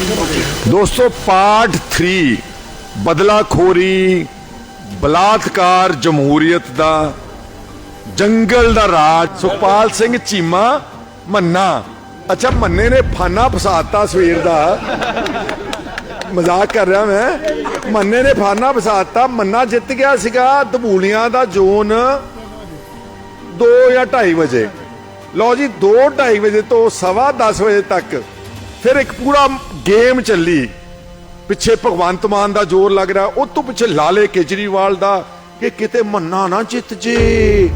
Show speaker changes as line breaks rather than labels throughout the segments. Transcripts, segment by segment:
ਦੋਸਤੋ, ਪਾਰਟ 3 ਬਦਲਾਖੋਰੀ ਬਲਾਤਕਾਰ ਜਮਹੂਰੀਅਤ ਦਾ ਜੰਗਲ ਦਾ ਰਾਜ। ਸੁਖਪਾਲ ਸਿੰਘ ਚੀਮਾ ਮੰਨਾ। ਅੱਛਾ, ਮੰਨੇ ਨੇ ਫਾਨਾ ਫਸਾਤਾ ਸਵੇਰ ਦਾ। ਮਜ਼ਾਕ ਕਰ ਰਿਹਾ ਮੈਂ। ਮੰਨੇ ਨੇ ਫਾਨਾ ਫਸਾਤਾ, ਮੰਨਾ ਜਿੱਤ ਗਿਆ ਸੀਗਾ ਦਬੂਲੀਆਂ ਦਾ ਜ਼ੋਨ 2 ਜਾਂ 2:30 ਵਜੇ। ਲਓ ਜੀ 2:30 ਵਜੇ ਤੋਂ ਸਵਾ 10 ਵਜੇ ਤੱਕ ਫਿਰ ਇੱਕ ਪੂਰਾ ਗੇਮ ਚੱਲੀ। ਪਿੱਛੇ ਭਗਵੰਤ ਮਾਨ ਦਾ ਜ਼ੋਰ ਲੱਗ ਰਿਹਾ, ਉਹ ਤੋਂ ਪਿੱਛੇ ਲਾਲੇ ਕੇਜਰੀਵਾਲ ਦਾ, ਕਿ ਕਿਤੇ ਮੰਨਾ ਨਾ ਜਿੱਤ ਜੇ।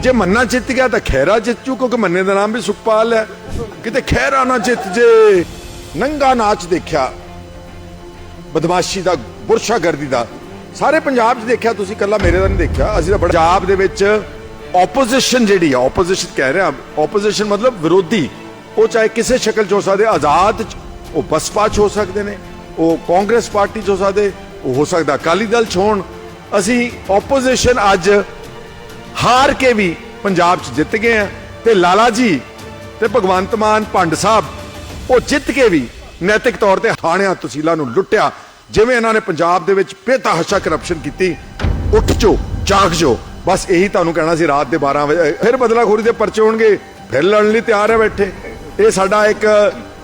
ਜੇ ਮੰਨਾ ਜਿੱਤ ਗਿਆ ਤਾਂ ਖੈਰਾ ਜਿੱਤ ਜੂ, ਕਿਉਂਕਿ ਮੰਨੇ ਦਾ ਨਾਮ ਵੀ ਸੁਖਪਾਲ ਹੈ। ਕਿਤੇ ਖੈਰਾ ਨਾ ਜਿੱਤ ਜੇ। ਨੰਗਾ ਨਾਚ ਦੇਖਿਆ। ਬਦਮਾਸ਼ੀ ਦਾ, ਬੁਰਸ਼ਾਗਰਦੀ ਦਾ। ਸਾਰੇ ਪੰਜਾਬ 'ਚ ਦੇਖਿਆ, ਤੁਸੀਂ ਕੱਲਾ ਮੇਰੇ ਦਾ ਨਹੀਂ ਦੇਖਿਆ। ਅਸੀਂ ਤਾਂ ਪੰਜਾਬ ਦੇ ਵਿੱਚ ਆਪੋਜੀਸ਼ਨ ਜਿਹੜੀ ਆ ਆਪੋਜੀਸ਼ਨ ਕਹਿ ਰਹੇ। ਆ ਆਪੋਜੀਸ਼ਨ ਮਤਲਬ ਵਿਰੋਧੀ। ਉਹ ਚਾਹੇ ਕਿਸੇ ਸ਼ਕਲ 'ਚ ਹੋ ਸਕਦੇ ਆਜ਼ਾਦ 'ਚ, ਉਹ ਬਸਪਾ 'ਚ ਹੋ ਸਕਦੇ ਨੇ ਉਹ ਕਾਂਗਰਸ ਪਾਰਟੀ 'ਚ ਹੋ ਸਕਦੇ ਉਹ ਹੋ ਸਕਦਾ ਅਕਾਲੀ ਦਲ 'ਚ ਹੋਣ। ਅਸੀਂ ਆਪੋਜੀਸ਼ਨ ਅੱਜ ਹਾਰ ਕੇ ਵੀ ਪੰਜਾਬ 'ਚ ਜਿੱਤ ਗਏ ਆ ਤੇ ਲਾਲਾ ਜੀ ਤੇ ਭਗਵੰਤ ਮਾਨ ਭੰਡ ਸਾਹਿਬ ਉਹ ਜਿੱਤ ਕੇ ਵੀ ਨੈਤਿਕ ਤੌਰ ਤੇ ਥਾਣਿਆਂ ਤਹਿਸੀਲਾਂ ਨੂੰ ਲੁੱਟਿਆ। ਜਿਵੇਂ ਇਹਨਾਂ ਨੇ ਪੰਜਾਬ ਦੇ ਵਿੱਚ ਬੇਤਹਾਸ਼ਾ ਕਰਪਸ਼ਨ ਕੀਤੀ ਉੱਠ ਜੋ ਜਾਗ ਜੋ ਬਸ ਇਹੀ ਤੁਹਾਨੂੰ ਕਹਿਣਾ ਸੀ ਰਾਤ ਦੇ 12 ਵਜੇ ਫਿਰ ਬਦਲਾਖੋਰੀ ਦੇ ਪਰਚੇ ਹੋਣਗੇ ਫਿਰ ਲੜਨ ਲਈ ਤਿਆਰ ਹੈ ਬੈਠੇ। ਇਹ ਸਾਡਾ ਇੱਕ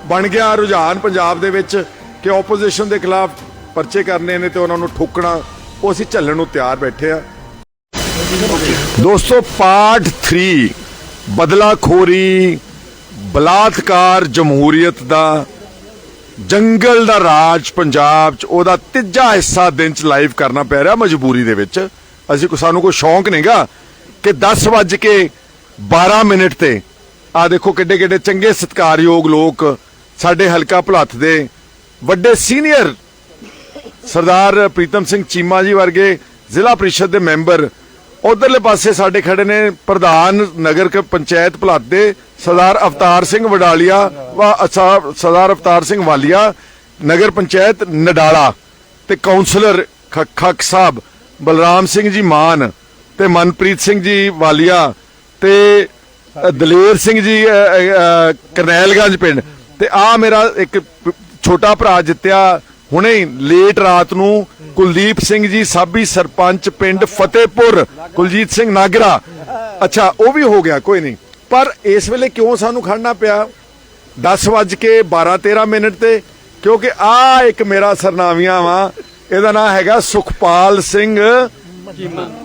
ਬਣ ਗਿਆ ਰੁਝਾਨ ਪੰਜਾਬ ਦੇ ਵਿੱਚ ਕਿ ਆਪੋਜੀਸ਼ਨ ਦੇ ਖਿਲਾਫ ਪਰਚੇ ਕਰਨੇ ਨੇ ਤੇ ਉਹਨਾਂ ਨੂੰ ਠੋਕਣਾ, ਉਹ ਅਸੀਂ ਝੱਲਣ ਨੂੰ ਤਿਆਰ ਬੈਠੇ ਆ। ਦੋਸਤੋ ਪਾਰਟ 3 ਬਦਲਾਖੋਰੀ, ਬਲਾਤਕਾਰ ਜਮਹੂਰੀਅਤ ਦਾ ਜੰਗਲ ਦਾ ਰਾਜ ਪੰਜਾਬ ਚ, ਉਹਦਾ ਤੀਜਾ ਹਿੱਸਾ ਦਿਨ ਚ ਲਾਈਵ ਕਰਨਾ ਪੈ ਰਿਹਾ ਮਜਬੂਰੀ ਦੇ ਵਿੱਚ। ਅਸੀਂ ਕੋ ਸਾਨੂੰ ਕੋਈ ਸ਼ੌਂਕ ਨਹੀਂਗਾ ਕਿ 10 ਵੱਜ ਕੇ 12 ਮਿੰਟ ਤੇ ਆ ਦੇਖੋ ਕਿੱਡੇ ਕਿੱਡੇ ਚੰਗੇ ਸਤਿਕਾਰਯੋਗ ਲੋਕ ਸਾਡੇ ਹਲਕਾ ਭਲੱਥ ਦੇ ਵੱਡੇ ਸੀਨੀਅਰ ਸਰਦਾਰ ਪ੍ਰੀਤਮ ਸਿੰਘ ਚੀਮਾ ਜੀ ਵਰਗੇ ਜ਼ਿਲ੍ਹਾ ਪ੍ਰੀਸ਼ਦ ਦੇ ਮੈਂਬਰ ਉਧਰਲੇ ਪਾਸੇ ਸਾਡੇ ਖੜੇ ਨੇ ਪ੍ਰਧਾਨ ਨਗਰ ਪੰਚਾਇਤ ਭਲੱਦ ਦੇ ਸਰਦਾਰ ਅਵਤਾਰ ਸਿੰਘ ਵਡਾਲੀਆ ਵਾ ਸਰਦਾਰ ਅਵਤਾਰ ਸਿੰਘ ਵਾਲੀਆ, ਨਗਰ ਪੰਚਾਇਤ ਨਡਾਲਾ ਤੇ ਕਾਉਂਸਲਰ ਖ- ਖੱਕ ਸਾਹਿਬ ਬਲਰਾਮ ਸਿੰਘ ਜੀ ਮਾਨ ਤੇ ਮਨਪ੍ਰੀਤ ਸਿੰਘ ਜੀ ਵਾਲੀਆ ਤੇ ਅ, ਦਲੇਰ ਸਿੰਘ ਜੀ ਅ, ਅ, ਅ, ਕਰਨੈਲਗੰਜ ਪਿੰਡ। ਤੇ ਆ ਮੇਰਾ ਇੱਕ ਪ- ਛੋਟਾ ਭਰਾ ਜਿੱਤਿਆ ਹੁਣੇ ਹੀ ਲੇਟ ਰਾਤ ਨੂੰ ਕੁਲਦੀਪ ਸਿੰਘ ਜੀ ਸਾਬੀ ਸਰਪੰਚ ਪਿੰਡ ਫਤਿਹਪੁਰ ਕੁਲਜੀਤ ਸਿੰਘ ਨਾਗਰਾ। ਅੱਛਾ ਉਹ ਵੀ ਹੋ ਗਿਆ ਕੋਈ ਨਹੀਂ। ਪਰ ਇਸ ਵੇਲੇ ਕਿਉਂ ਸਾਨੂੰ ਖੜਨਾ ਪਿਆ? 10 ਵੱਜ ਕੇ 12 13 ਮਿੰਟ ਤੇ ਕਿਉਂਕਿ ਆ ਇੱਕ ਮੇਰਾ ਸਰਨਾਵੀਆਂ ਵਾ। ਇਹਦਾ ਨਾਮ ਹੈਗਾ ਸੁਖਪਾਲ ਸਿੰਘ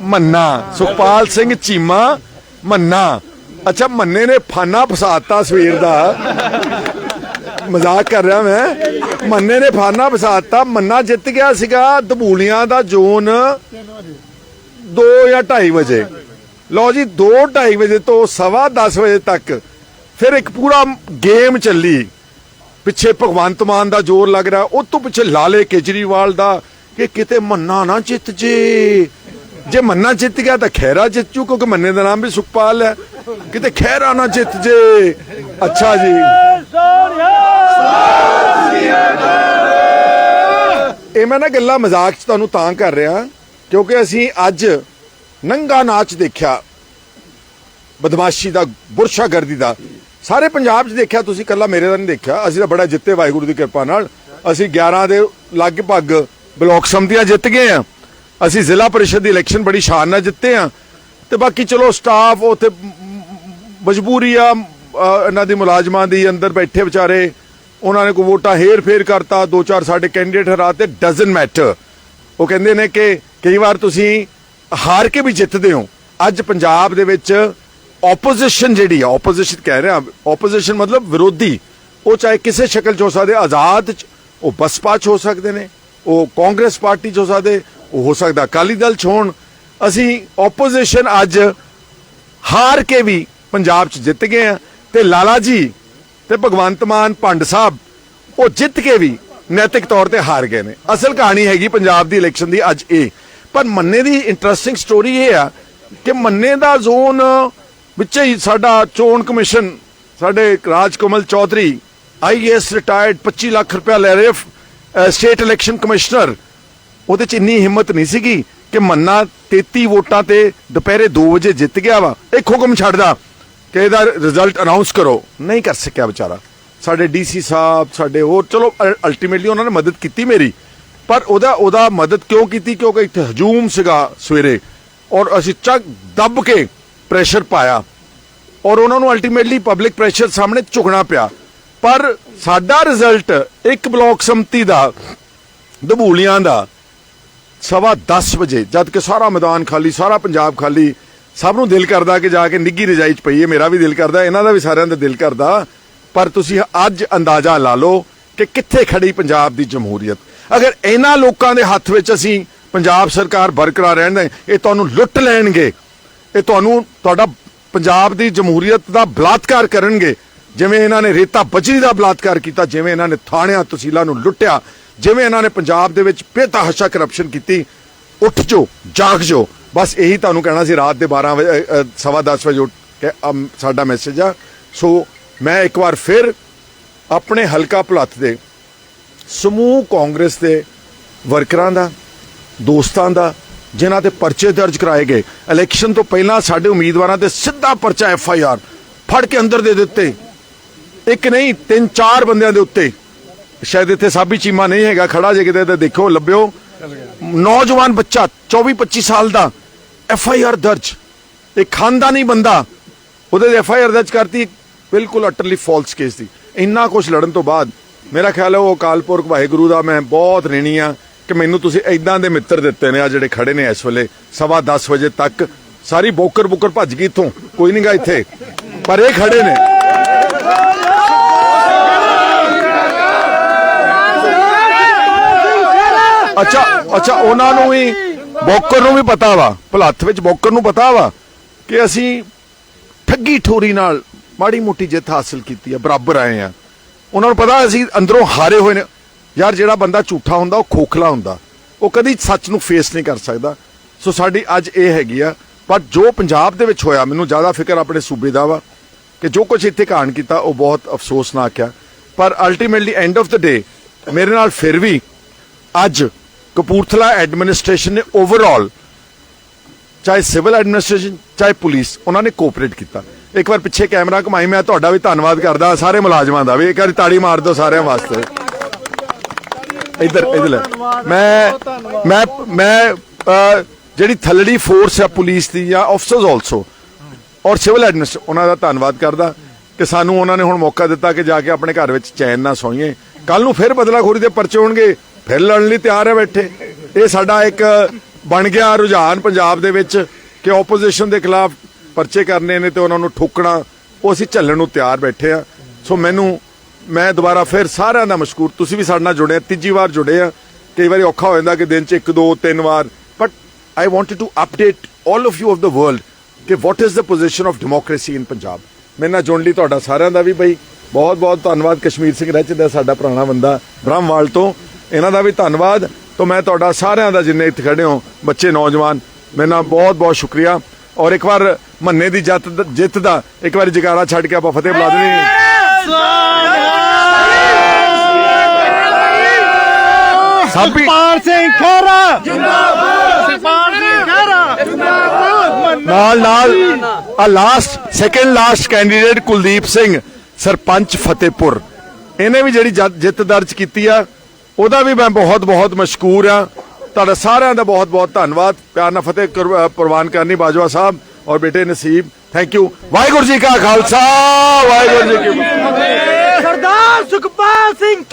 ਮੰਨਾ। ਸੁਖਪਾਲ ਸਿੰਘ ਚੀਮਾ ਮੰਨਾ। ਅੱਛਾ, ਮੰਨੇ ਨੇ ਫਾਨਾ ਫਸਾਤਾ ਸਵੇਰ ਦਾ। ਮਜ਼ਾਕ ਕਰ ਰਿਹਾ ਮੈਂ। ਮੰਨੇ ਨੇ ਫਾਨਾ ਫਸਾਤਾ, ਮੰਨਾ ਜਿੱਤ ਗਿਆ ਸੀਗਾ ਦਬੂਲੀਆਂ ਦਾ ਜ਼ੋਨ 2 ਜਾਂ 2:30 ਵਜੇ। ਲਓ ਜੀ 2:30 ਵਜੇ ਤੋਂ ਸਵਾ 10 ਵਜੇ ਤੱਕ ਫਿਰ ਇੱਕ ਪੂਰਾ ਗੇਮ ਚੱਲੀ। ਪਿੱਛੇ ਭਗਵੰਤ ਮਾਨ ਦਾ ਜ਼ੋਰ ਲੱਗ ਰਿਹਾ, ਉਹ ਤੋਂ ਪਿੱਛੇ ਲਾਲੇ ਕੇਜਰੀਵਾਲ ਦਾ ਕਿ ਕਿਤੇ ਮੰਨਾ ਨਾ ਜਿੱਤ ਜੇ। ਜੇ ਮੰਨਾ ਜਿੱਤ ਗਿਆ ਤਾਂ ਖੈਰਾ ਜਿੱਤ ਜੂ ਕਿਉਂਕਿ ਮੰਨੇ ਦਾ ਨਾਮ ਵੀ ਸੁਖਪਾਲ ਹੈ। ਕਿਤੇ ਖੈਰਾ ਨਾ ਜਿੱਤ ਜੇ। ਅੱਛਾ ਜੀ। ਇਹ ਮੈਂ ਨਾ ਗੱਲਾਂ ਮਜ਼ਾਕ 'ਚ ਤੁਹਾਨੂੰ ਤਾਂ ਕਰ ਰਿਹਾ, ਕਿਉਂਕਿ ਅਸੀਂ ਅੱਜ ਨੰਗਾ ਨਾਚ ਦੇਖਿਆ, ਬਦਮਾਸ਼ੀ ਦਾ, ਬੁਰਸ਼ਾਗਰਦੀ ਦਾ। ਸਾਰੇ ਪੰਜਾਬ 'ਚ ਦੇਖਿਆ, ਤੁਸੀਂ ਕੱਲਾ ਮੇਰੇ ਦਾ ਨਹੀਂ ਦੇਖਿਆ। ਅਸੀਂ ਤਾਂ ਬੜਾ ਜਿੱਤੇ, ਵਾਹਿਗੁਰੂ ਦੀ ਕਿਰਪਾ ਨਾਲ। ਅਸੀਂ 11 ਦੇ ਲਗਭਗ ਬਲਾਕ ਸੰਮਤੀਆਂ ਜਿੱਤ ਗਏ ਆ ਅਸੀਂ ਜ਼ਿਲ੍ਹਾ ਪਰਿਸ਼ਦ ਦੀ ਇਲੈਕਸ਼ਨ ਬੜੀ ਸ਼ਾਨ ਨਾਲ ਜਿੱਤੇ ਆ ਤੇ ਬਾਕੀ ਚਲੋ ਸਟਾਫ ਉੱਥੇ ਮਜਬੂਰੀ ਆ ਇਹਨਾਂ ਦੀ ਮੁਲਾਜ਼ਮਾਂ ਦੀ ਅੰਦਰ ਬੈਠੇ ਵਿਚਾਰੇ, ਉਹਨਾਂ ਨੇ ਕੋਈ ਵੋਟਾਂ ਹੇਰ ਫੇਰ ਕਰਤਾ, ਦੋ ਚਾਰ ਸਾਡੇ ਕੈਂਡੀਡੇਟ ਹਰਾਤੇ ਡਸਨਟ ਮੈਟਰ ਉਹ ਕਹਿੰਦੇ ਨੇ ਕਿ ਕਈ ਵਾਰ ਤੁਸੀਂ ਹਾਰ ਕੇ ਵੀ ਜਿੱਤਦੇ ਹੋ। ਅੱਜ ਪੰਜਾਬ ਦੇ ਵਿੱਚ ਆਪੋਜੀਸ਼ਨ ਜਿਹੜੀ ਆ ਆਪੋਜੀਸ਼ਨ ਕਹਿ ਰਿਹਾ ਆ ਆਪੋਜੀਸ਼ਨ ਮਤਲਬ ਵਿਰੋਧੀ, ਉਹ ਚਾਹੇ ਕਿਸੇ ਸ਼ਕਲ 'ਚ ਹੋ ਸਕਦੇ, ਆਜ਼ਾਦ 'ਚ, ਉਹ ਬਸਪਾ 'ਚ ਹੋ ਸਕਦੇ ਨੇ, ਉਹ ਕਾਂਗਰਸ ਪਾਰਟੀ 'ਚ ਹੋ ਸਕਦੇ ਉਹ ਹੋ ਸਕਦਾ। ਅਕਾਲੀ ਦਲ 'ਚ ਹੋਣ, ਅਸੀਂ ਆਪੋਜੀਸ਼ਨ ਅੱਜ ਹਾਰ ਕੇ ਵੀ ਪੰਜਾਬ 'ਚ ਜਿੱਤ ਗਏ ਆ ਤੇ ਲਾਲਾ ਜੀ ਤੇ ਭਗਵੰਤ ਮਾਨ ਭੰਡ ਸਾਹਿਬ, ਉਹ ਜਿੱਤ ਕੇ ਵੀ ਨੈਤਿਕ ਤੌਰ ਤੇ ਹਾਰ ਗਏ ਨੇ। ਅਸਲ ਕਹਾਣੀ ਹੈਗੀ ਪੰਜਾਬ ਦੀ ਇਲੈਕਸ਼ਨ ਦੀ ਅੱਜ ਇਹ। ਪਰ ਮੰਨੇ ਦੀ ਇੰਟਰਸਟਿੰਗ ਸਟੋਰੀ ਇਹ ਆ ਕਿ ਮੰਨੇ ਦਾ ਜ਼ੋਨ ਵਿੱਚ ਹੀ ਸਾਡਾ ਚੋਣ ਕਮਿਸ਼ਨ, ਸਾਡੇ ਰਾਜ ਕਮਲ ਚੌਧਰੀ ਆਈਐਸ ਰਿਟਾਇਰਡ 25 ਲੱਖ ਰੁਪਇਆ ਲੈ ਰਹੇ ਸਟੇਟ ਇਲੈਕਸ਼ਨ ਕਮਿਸ਼ਨਰ ਉਹਦੇ ਚ ਇੰਨੀ ਹਿੰਮਤ ਨਹੀਂ ਸੀਗੀ ਕਿ ਮੰਨਾ 33 ਵੋਟਾਂ ਤੇ ਦੁਪਹਿਰੇ 2 ਵਜੇ ਜਿੱਤ ਗਿਆ ਵਾ। ਇੱਕ ਹੁਕਮ ਛੱਡਦਾ ਕਿ ਇਹਦਾ ਰਿਜ਼ਲਟ ਅਨਾਉਂਸ ਕਰੋ। ਨਹੀਂ ਕਰ ਸਕਿਆ ਵਿਚਾਰਾ। ਸਾਡੇ ਡੀਸੀ ਸਾਹਿਬ, ਸਾਡੇ ਹੋਰ, ਚਲੋ ਅਲਟੀਮੇਟਲੀ ਉਹਨਾਂ ਨੇ ਮਦਦ ਕੀਤੀ ਮੇਰੀ। ਪਰ ਉਹਦਾ ਉਹਦਾ ਮਦਦ ਕਿਉਂ ਕੀਤੀ? ਕਿਉਂਕਿ ਇੱਥੇ ਹਜੂਮ ਸੀਗਾ ਸਵੇਰੇ। ਔਰ ਅਸੀਂ ਚੱਕ ਦੱਬ ਕੇ ਪ੍ਰੈਸ਼ਰ ਪਾਇਆ। ਔਰ ਉਹਨਾਂ ਨੂੰ ਅਲਟੀਮੇਟਲੀ ਪਬਲਿਕ ਪ੍ਰੈਸ਼ਰ ਸਾਹਮਣੇ ਝੁਕਣਾ ਪਿਆ। ਪਰ ਸਾਡਾ ਰਿਜ਼ਲਟ ਇੱਕ ਬਲਾਕ ਸੰਮਤੀ ਦਾ, ਦਬੂਲੀਆਂ ਦਾ ਸਵਾ 10 ਵਜੇ, ਜਦ ਕਿ ਸਾਰਾ ਮੈਦਾਨ ਖਾਲੀ, ਸਾਰਾ ਪੰਜਾਬ ਖਾਲੀ, ਸਭ ਨੂੰ ਦਿਲ ਕਰਦਾ ਕਿ ਜਾ ਕੇ ਨਿੱਗੀ ਰਜਾਈ 'ਚ ਪਈਏ, ਮੇਰਾ ਵੀ ਦਿਲ ਕਰਦਾ, ਇਹਨਾਂ ਦਾ ਵੀ ਸਾਰਿਆਂ ਦਾ ਦਿਲ ਕਰਦਾ, ਪਰ ਤੁਸੀਂ ਅੱਜ ਅੰਦਾਜ਼ਾ ਲਾ ਲਓ ਕਿ ਕਿੱਥੇ ਖੜੀ ਪੰਜਾਬ ਦੀ ਜਮਹੂਰੀਅਤ। ਅਗਰ ਇਹਨਾਂ ਲੋਕਾਂ ਦੇ ਹੱਥ ਵਿੱਚ ਅਸੀਂ ਪੰਜਾਬ ਸਰਕਾਰ ਬਰਕਰਾਰ ਰਹਿਣ ਦੇ, ਇਹ ਤੁਹਾਨੂੰ ਲੁੱਟ ਲੈਣਗੇ, ਇਹ ਤੁਹਾਨੂੰ ਤੁਹਾਡਾ ਪੰਜਾਬ ਦੀ ਜਮਹੂਰੀਅਤ ਦਾ ਬਲਾਤਕਾਰ ਕਰਨਗੇ, ਜਿਵੇਂ ਇਹਨਾਂ ਨੇ ਰੇਤਾ ਬਜਰੀ ਦਾ ਬਲਾਤਕਾਰ ਕੀਤਾ, ਜਿਵੇਂ ਇਹਨਾਂ ਨੇ ਥਾਣਿਆਂ, ਤਹਿਸੀਲਾਂ ਨੂੰ ਲੁੱਟਿਆ ਜਿਵੇਂ ਇਹਨਾਂ ਨੇ ਪੰਜਾਬ ਦੇ ਵਿੱਚ ਬੇਤਹਾਸ਼ਾ ਕਰਪਸ਼ਨ ਕੀਤੀ ਉੱਠ ਜੋ ਜਾਗ ਜੋ ਬਸ ਇਹੀ ਤੁਹਾਨੂੰ ਕਹਿਣਾ ਸੀ ਰਾਤ ਦੇ 12 ਵਜੇ ਅ, ਸਵਾ 10 ਵਜੇ ਉੱਠ ਕੇ ਸਾਡਾ ਮੈਸੇਜ ਆ। ਸੋ ਮੈਂ ਇੱਕ ਵਾਰ ਫਿਰ ਆਪਣੇ ਹਲਕਾ ਭਲੱਥ ਦੇ ਸਮੂਹ ਕਾਂਗਰਸ ਦੇ ਵਰਕਰਾਂ ਦਾ ਦੋਸਤਾਂ ਦਾ ਜਿਨ੍ਹਾਂ ਤੇ ਪਰਚੇ ਦਰਜ ਕਰਾਏ ਗਏ। ਇਲੈਕਸ਼ਨ ਤੋਂ ਪਹਿਲਾਂ ਸਾਡੇ ਉਮੀਦਵਾਰਾਂ ਤੇ ਸਿੱਧਾ ਪਰਚਾ ਐਫ ਆਈ ਆਰ ਫੜ ਕੇ ਅੰਦਰ ਦੇ ਦਿੱਤੇ। ਇੱਕ ਨਹੀਂ ਤਿੰਨ ਚਾਰ ਬੰਦਿਆਂ ਦੇ ਉੱਤੇ। ਸ਼ਾਇਦ ਇੱਥੇ ਸਾਬੀ ਚੀਮਾ ਨਹੀਂ ਹੈਗਾ, ਖੜਾ ਜੇ ਕਿਤੇ ਤੇ ਦੇਖੋ, ਲੱਭਿਓ। ਨੌਜਵਾਨ ਬੱਚਾ 24 25 ਸਾਲ ਦਾ ਐਫ ਆਈ ਆਰ ਦਰਜ। ਇਹ ਖਾਨਦਾਨੀ ਬੰਦਾ, ਉਹਦੇ ਐਫ ਆਈ ਆਰ ਦਰਜ ਕਰਤੀ, ਬਿਲਕੁਲ ਅਟਰਲੀ ਫਾਲਸ ਕੇਸ ਦੀ ਇੰਨਾ ਕੁਝ ਲੜਨ ਤੋਂ ਬਾਅਦ, ਮੇਰਾ ਖਿਆਲ ਹੈ ਉਹ ਅਕਾਲ ਪੁਰਖ ਵਾਹਿਗੁਰੂ ਦਾ ਮੈਂ ਬਹੁਤ ਰਿਣੀ ਆ ਕਿ ਮੈਨੂੰ ਤੁਸੀਂ ਐਦਾਂ ਦੇ ਮਿੱਤਰ ਦਿੱਤੇ ਨੇ ਆ ਜਿਹੜੇ ਖੜੇ ਨੇ ਇਸ ਵੇਲੇ, ਸਵਾ 10 ਵਜੇ ਤੱਕ। ਸਾਰੀ ਬੋਕਰ ਬੁਕਰ ਭੱਜ ਗਈ ਇੱਥੋਂ, ਕੋਈ ਨਹੀਂਗਾ ਇੱਥੇ, ਪਰ ਇਹ ਖੜੇ ਨੇ। ਅੱਛਾ ਅੱਛਾ, ਉਹਨਾਂ ਨੂੰ ਵੀ, ਬੋਕਰ ਨੂੰ ਵੀ ਪਤਾ ਵਾ, ਭਲੱਥ ਵਿੱਚ ਬੋਕਰ ਨੂੰ ਪਤਾ ਵਾ ਕਿ ਅਸੀਂ ਠੱਗੀ ਠੋਰੀ ਨਾਲ ਮਾੜੀ ਮੋਟੀ ਜਿੱਤ ਹਾਸਲ ਕੀਤੀ ਆ, ਬਰਾਬਰ ਆਏ ਆ। ਉਹਨਾਂ ਨੂੰ ਪਤਾ ਅਸੀਂ ਅੰਦਰੋਂ ਹਾਰੇ ਹੋਏ ਨੇ। ਯਾਰ, ਜਿਹੜਾ ਬੰਦਾ ਝੂਠਾ ਹੁੰਦਾ, ਉਹ ਖੋਖਲਾ ਹੁੰਦਾ। ਉਹ ਕਦੀ ਸੱਚ ਨੂੰ ਫੇਸ ਨਹੀਂ ਕਰ ਸਕਦਾ। ਸੋ ਸਾਡੀ ਅੱਜ ਇਹ ਹੈਗੀ ਆ, ਪਰ ਜੋ ਪੰਜਾਬ ਦੇ ਵਿੱਚ ਹੋਇਆ, ਮੈਨੂੰ ਜ਼ਿਆਦਾ ਫਿਕਰ ਆਪਣੇ ਸੂਬੇ ਦਾ ਵਾ ਕਿ ਜੋ ਕੁਝ ਇੱਥੇ ਕਾਂਡ ਕੀਤਾ, ਉਹ ਬਹੁਤ ਅਫਸੋਸਨਾਕ ਆ। ਪਰ ultimately end of the day ਮੇਰੇ ਨਾਲ ਫਿਰ ਵੀ ਅੱਜ ਕਪੂਰਥਲਾ ਐਡਮਿਨਿਸਟ੍ਰੇਸ਼ਨ ਨੇ ਓਵਰਆਲ ਚਾਹੇ ਸਿਵਲ ਐਡਮਿਨਿਸਟ੍ਰੇਸ਼ਨ ਚਾਹੇ ਪੁਲਿਸ ਉਹਨਾਂ ਨੇ ਕੋਆਪਰੇਟ ਕੀਤਾ। ਇੱਕ ਵਾਰ ਪਿੱਛੇ ਕੈਮਰਾ ਘੁਮਾਈ, ਮੈਂ ਤੁਹਾਡਾ ਵੀ ਧੰਨਵਾਦ ਕਰਦਾ, ਸਾਰੇ ਮੁਲਾਜ਼ਮਾਂ ਦਾ ਵੀ। ਇੱਕ ਵਾਰੀ ਤਾੜੀ ਮਾਰ ਦਿਓ ਸਾਰਿਆਂ ਵਾਸਤੇ। ਇੱਧਰ ਇੱਧਰ ਮੈਂ ਮੈਂ ਮੈਂ ਜਿਹੜੀ ਥੱਲੜੀ ਫੋਰਸ ਹੈ ਪੁਲਿਸ ਦੀ, ਜਾਂ ਆਫਸਰਸ ਆਲਸੋ ਔਰ ਸਿਵਲ ਐਡਮਿਨਿਸਟ੍ਰੇਸ਼ਨ ਉਹਨਾਂ ਦਾ ਧੰਨਵਾਦ ਕਰਦਾ ਕਿ ਸਾਨੂੰ ਉਹਨਾਂ ਨੇ ਹੁਣ ਮੌਕਾ ਦਿੱਤਾ ਕਿ ਜਾ ਕੇ ਆਪਣੇ ਘਰ ਵਿੱਚ ਚੈਨ ਨਾਲ ਸੌਈਏ। ਕੱਲ ਨੂੰ ਫਿਰ ਬਦਲਾਖੋਰੀ ਦੇ ਪਰਚੇ ਹੋਣਗੇ। ਫਿਰ ਲੜਨ ਲਈ ਤਿਆਰ ਹੈ ਬੈਠੇ। ਇਹ ਸਾਡਾ ਇੱਕ ਬਣ ਗਿਆ ਰੁਝਾਨ ਪੰਜਾਬ ਦੇ ਵਿੱਚ ਕਿ ਆਪੋਜੀਸ਼ਨ ਦੇ ਖਿਲਾਫ ਪਰਚੇ ਕਰਨੇ ਨੇ ਤੇ ਉਹਨਾਂ ਨੂੰ ਠੋਕਣਾ, ਉਹ ਅਸੀਂ ਝੱਲਣ ਨੂੰ ਤਿਆਰ ਬੈਠੇ ਆ ਸੋ ਮੈਨੂੰ, ਮੈਂ ਦੁਬਾਰਾ ਫਿਰ ਸਾਰਿਆਂ ਦਾ ਮਸ਼ਕੂਰ, ਤੁਸੀਂ ਵੀ ਸਾਡੇ ਨਾਲ ਜੁੜੇ ਆ, ਤੀਜੀ ਵਾਰ ਜੁੜੇ ਆ। ਕਈ ਵਾਰੀ ਔਖਾ ਹੋ ਜਾਂਦਾ ਕਿ ਦਿਨ 'ਚ ਇੱਕ, ਦੋ, ਤਿੰਨ ਵਾਰ। But I wanted to update all of you of the world ਕਿ what is the position of democracy in Punjab ਮੇਰੇ ਨਾਲ ਜੁੜਨ ਲਈ ਤੁਹਾਡਾ ਸਾਰਿਆਂ ਦਾ ਵੀ ਬਈ ਬਹੁਤ ਬਹੁਤ ਧੰਨਵਾਦ। ਕਸ਼ਮੀਰ ਸਿੰਘ ਰਚ ਦਾ ਸਾਡਾ ਪੁਰਾਣਾ ਬੰਦਾ ਬ੍ਰਹਮਵਾਲ ਤੋਂ। ਇਹਨਾਂ ਦਾ ਵੀ ਧੰਨਵਾਦ। ਤੋਂ ਮੈਂ ਤੁਹਾਡਾ ਸਾਰਿਆਂ ਦਾ ਜਿੰਨੇ ਇੱਥੇ ਖੜੇ ਹੋ ਬੱਚੇ ਨੌਜਵਾਨ ਮੇਰੇ ਬਹੁਤ ਬਹੁਤ ਸ਼ੁਕਰੀਆ। ਔਰ ਇੱਕ ਵਾਰ ਮੰਨੇ ਦੀ ਜਿੱਤ ਜਿੱਤ ਦਾ ਇੱਕ ਵਾਰੀ ਜਗਾਰਾ ਛੱਡ ਕੇ ਆਪਾਂ ਫਤਿਹ ਬੁਲਾ ਦੇਣੀ ਸਾਬੀ
ਪਾਲ ਸਿੰਘ ਖਹਿਰਾ। ਜਿੰਦਾਬਾਦ ਪਾਲ ਸਿੰਘ ਖਹਿਰਾ। ਜਿੰਦਾਬਾਦ
ਨਾਲ ਨਾਲ ਆ last second last candidate Kuldeep Singh sarpanch Fatehpur. ਇਹਨੇ ਵੀ ਜਿਹੜੀ ਜਿੱਤ ਦਰਜ ਕੀਤੀ ਆ ਉਹਦਾ ਵੀ ਮੈਂ ਬਹੁਤ ਬਹੁਤ ਮਸ਼ਕੂਰ ਆ ਤੁਹਾਡਾ ਸਾਰਿਆਂ ਦਾ ਬਹੁਤ ਬਹੁਤ ਧੰਨਵਾਦ। ਪਿਆਰ ਨਾਲ ਫਤਿਹ ਪ੍ਰਵਾਨ ਕਰਨੀ ਬਾਜਵਾ ਸਾਹਿਬ ਔਰ ਬੇਟੇ ਨਸੀਬ। ਥੈਂਕ ਯੂ ਵਾਹਿਗੁਰੂ ਜੀ ਕਾ ਖਾਲਸਾ। ਵਾਹਿਗੁਰੂ ਜੀ ਕੀ ਫਤਿਹ।
ਸਰਦਾਰ ਸੁਖਪਾਲ ਸਿੰਘ